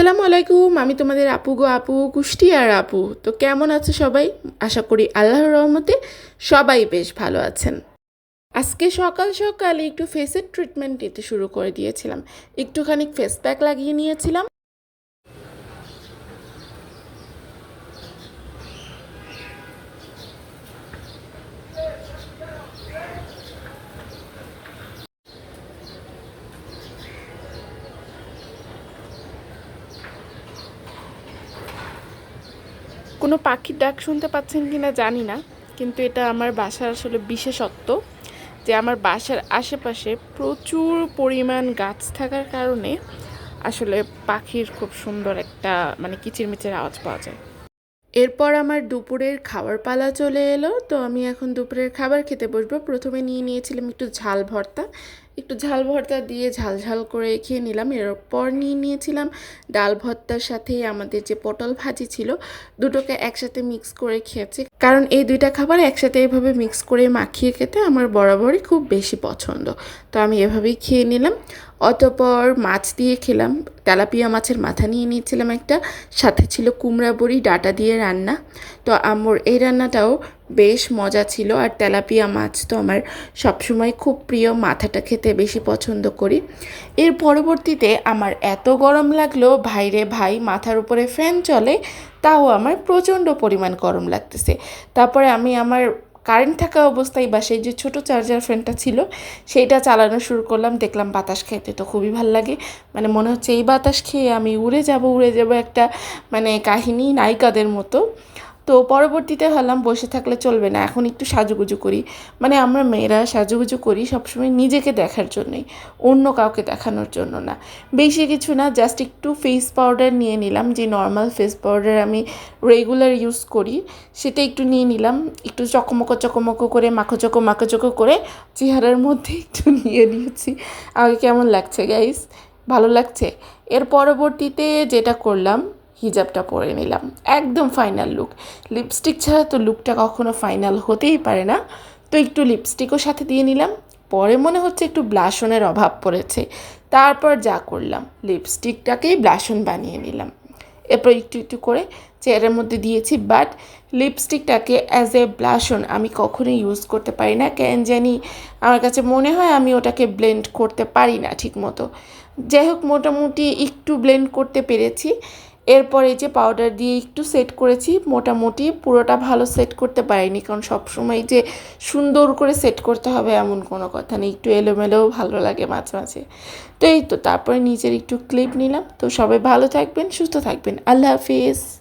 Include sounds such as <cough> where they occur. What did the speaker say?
আসসালামু আলাইকুম, আমি তোমাদের আপু গো আপু কুষ্টিয়ার আপু। তো কেমন আছে সবাই? আশা করি আল্লাহর রহমতে সবাই বেশ ভালো আছেন। আজকে সকাল সকালে একটু ফেসের ট্রিটমেন্ট দিতে শুরু করে দিয়েছিলাম। একটুখানি ফেস প্যাক লাগিয়ে নিয়েছিলাম। কোনো পাখির ডাক শুনতে পাচ্ছেন কি না জানি না, কিন্তু এটা আমার বাসার আসলে বিশেষত্ব যে আমার বাসার আশেপাশে প্রচুর পরিমাণ গাছ থাকার কারণে আসলে পাখির খুব সুন্দর একটা মানে কিচিরমিচির আওয়াজ পাওয়া যায়। এরপর আমার দুপুরের খাবার পালা চলে এলো, তো আমি এখন দুপুরের খাবার খেতে বসবো। প্রথমে নিয়ে নিয়েছিলাম একটু ঝাল ভর্তা একটু ঝাল ভর্তা দিয়ে ঝাল ঝাল করে খেয়ে নিলাম। এরপর নিয়ে নিয়েছিলাম ডাল ভর্তার সাথে আমাদের যে পটল ভাজি ছিল, দুটোকে একসাথে মিক্স করে খেয়েছি। কারণ এই দুইটা খাবার একসাথে এভাবে মিক্স করে মাখিয়ে খেতে আমার বরাবরই খুব বেশি পছন্দ। তো আমি এভাবেই খেয়ে নিলাম। অতপর মাছ দিয়ে খেলাম। তেলাপিয়া মাছের মাথা নিয়ে নিয়েছিলাম একটা। সাথে ছিল কুমড়া বড়ি ডাটা দিয়ে রান্না। তো আমার এই রান্নাটাও বেশ মজা ছিল আর তেলাপিয়া মাছ তো আমার সবসময় খুব প্রিয়। মাথাটা খেতে বেশি পছন্দ করি। এর পরবর্তীতে আমার এত গরম লাগল, ভাইরে ভাই, মাথার উপরে ফ্যান চলে, তাও আমার প্রচণ্ড পরিমাণ গরম লাগতেছে। তারপরে আমি আমার কারেন্ট থাকা অবস্থায় বা সেই যে ছোটো চার্জার ফ্যানটা ছিল, সেইটা চালানো শুরু করলাম। দেখলাম বাতাস খেতে তো খুবই ভালো লাগে। মানে মনে হচ্ছে এই বাতাস খেয়ে আমি উড়ে যাব উড়ে যাব একটা মানে কাহিনী নায়িকাদের মতো। তো পরবর্তীতে হলাম বসে থাকলে চলবে না, এখন একটু সাজুগুজু করি। মানে আমরা মেয়েরা সাজুগুজু করি সবসময় নিজেকে দেখার জন্যই, অন্য কাউকে দেখানোর জন্য না। বেশি কিছু না জাস্ট একটু ফেস পাউডার নিয়ে নিলাম, যে নর্মাল ফেস পাউডার আমি রেগুলার ইউজ করি, সেটা একটু নিয়ে নিলাম, একটু চকমকো চকমকো করে মাখো চকো মাখো চকো করে চেহারার মধ্যে একটু <laughs> নিয়ে নিয়েছি। আমাকে কেমন লাগছে গাইস ভালো লাগছে? এর পরবর্তীতে যেটা করলাম হিজাবটা পরে নিলাম। একদম ফাইনাল লুক লিপস্টিক ছাড়া তো লুকটা কখনো ফাইনাল হতেই পারে না। তো একটু লিপস্টিকও সাথে দিয়ে নিলাম। পরে মনে হচ্ছে একটু ব্লাশনের অভাব পড়েছে। তারপর যা করলাম লিপস্টিকটাকেই ব্লাশন বানিয়ে নিলাম। এরপর একটু একটু করে চেয়ারের মধ্যে দিয়েছি বাট লিপস্টিকটাকে অ্যাজ এ ব্লাশন আমি কখনোই ইউজ করতে পারি না। কেন জানি? আমার কাছে মনে হয় আমি ওটাকে ব্লেন্ড করতে পারি না ঠিক মতো যাই হোক মোটামুটি একটু ব্লেন্ড করতে পেরেছি। এরপর এই যে পাউডার দিয়ে একটু সেট করেছি, মোটামুটি পুরোটা ভালো সেট করতে পারিনি, কারণ সবসময় যে সুন্দর করে সেট করতে হবে এমন কোনো কথা নেই, একটু এলোমেলোও ভালো লাগে মাঝে মাঝে। তো এই তো, তারপরে নিজের একটু ক্লিপ নিলাম। তো সবাই ভালো থাকবেন, সুস্থ থাকবেন। আল্লাহ হাফিজ।